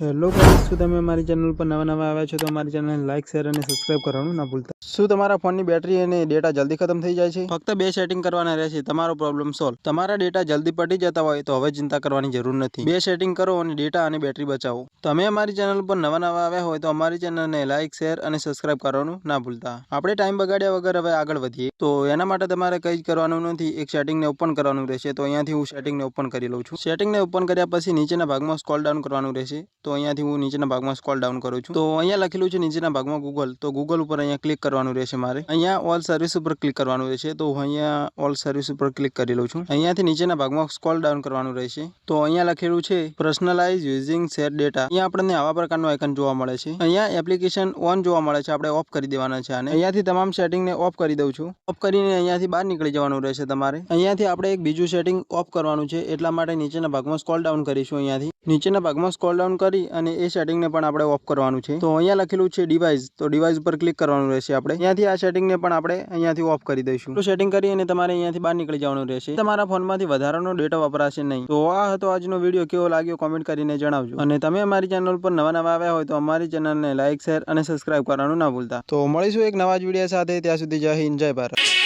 Hello guys શું તમે મારી ચેનલ પર નવા નવા આવ્યા છો તો મારી ચેનલને લાઇક શેર અને સબસ્ક્રાઇબ કરવાનું ના ભૂલતા. શું તમારા ફોનની બેટરી અને ડેટા જલ્દી ખતમ થઈ જાય છે? ફક્ત બે સેટિંગ કરવાના રહેશે, તમારો પ્રોબ્લેમ સોલ્વ તમારા ડેટા જલ્દી પટી જતા હોય તો હવે ચિંતા કરવાની જરૂર નથી. બે સેટિંગ કરો અને ડેટા અને બેટરી બચાવો. તમે અમારી ચેનલ પર નવા નવા આવ્યા હોય તો અમારી ચેનલને લાઇક શેર અને સબસ્ક્રાઇબ કરવાનું ના ભૂલતા. આપણે ટાઈમ બગાડ્યા વગર હવે આગળ વધીએ. તો એના માટે તમારે કંઈ જ કરવાનું નથી. એક સેટિંગને ઓપન કરવાનું રહેશે. તો અહીંયાથી હું સેટિંગને ઓપન કરી લઉં છું. સેટિંગને ઓપન કર્યા પછી નીચેના ભાગમાં સ્કોલ ડાઉન કરવાનું રહેશે. તો અહીંયાથી હું નીચેના ભાગમાં સ્કોલ ડાઉન કરું છું. તો અહીંયા લખેલું છે નીચેના ભાગમાં ગૂગલ તો ગૂગલ ઉપર અહીંયા ક્લિક કરવાનું રહેશે મારે. અહીંયા ઓલ સર્વિસ ઉપર ક્લિક કરવાનું રહેશે. તો હું અહીંયા ઓલ સર્વિસ ઉપર ક્લિક કરી લઉં છું. અહીંયાથી નીચેના ભાગમાં સ્કોલ ડાઉન કરવાનું રહેશે. તો અહીંયા લખેલું છે પર્સનલાઇઝ યુઝિંગ શેર ડેટા અહીંયા આપણને આવા પ્રકારનું આઇકન જોવા મળે છે. અહીંયા એપ્લિકેશન ઓન જોવા મળે છે. આપણે ઓફ કરી દેવાના છે અને અહીંયાથી તમામ સેટિંગને ઓફ કરી દઉં છું. ઓફ કરીને અહીંયાથી બહાર નીકળી જવાનું રહેશે તમારે. અહીંયાથી આપણે એક બીજું સેટિંગ ઓફ કરવાનું છે. એટલા માટે નીચેના ભાગમાં સ્કોલ ડાઉન કરીશું અહીંયાથી. નીચેના ભાગમાં સ્કોલ ડાઉન કરી અને એ સેટિંગને પણ આપણે ઓફ કરવાનું છે. તો અહીંયા લખેલું છે ડિવાઇસ તો ડિવાઇસ ઉપર ક્લિક કરવાનું રહેશે આપણે. અહીંયાથી આ સેટિંગને પણ આપણે અહીંયાથી ઓફ કરી દઈશું. તો સેટિંગ કરી અને તમારે અહીંયાથી બહાર નીકળી જવાનું રહેશે. તમારા ફોનમાંથી વધારાનો ડેટા વપરાશે નહીં. તો આ હતો આજનો વીડિયો કેવો લાગ્યો કોમેન્ટ કરીને જણાવજો. અને તમે અમારી ચેનલ પર નવા નવા આવ્યા હોય તો અમારી ચેનલને લાઇક શેર અને સબસ્ક્રાઇબ કરવાનું ના ભૂલતા. તો મળીશું એક નવા જ વીડિયો સાથે. ત્યાં સુધી જય હિન્દ, જય ભારત.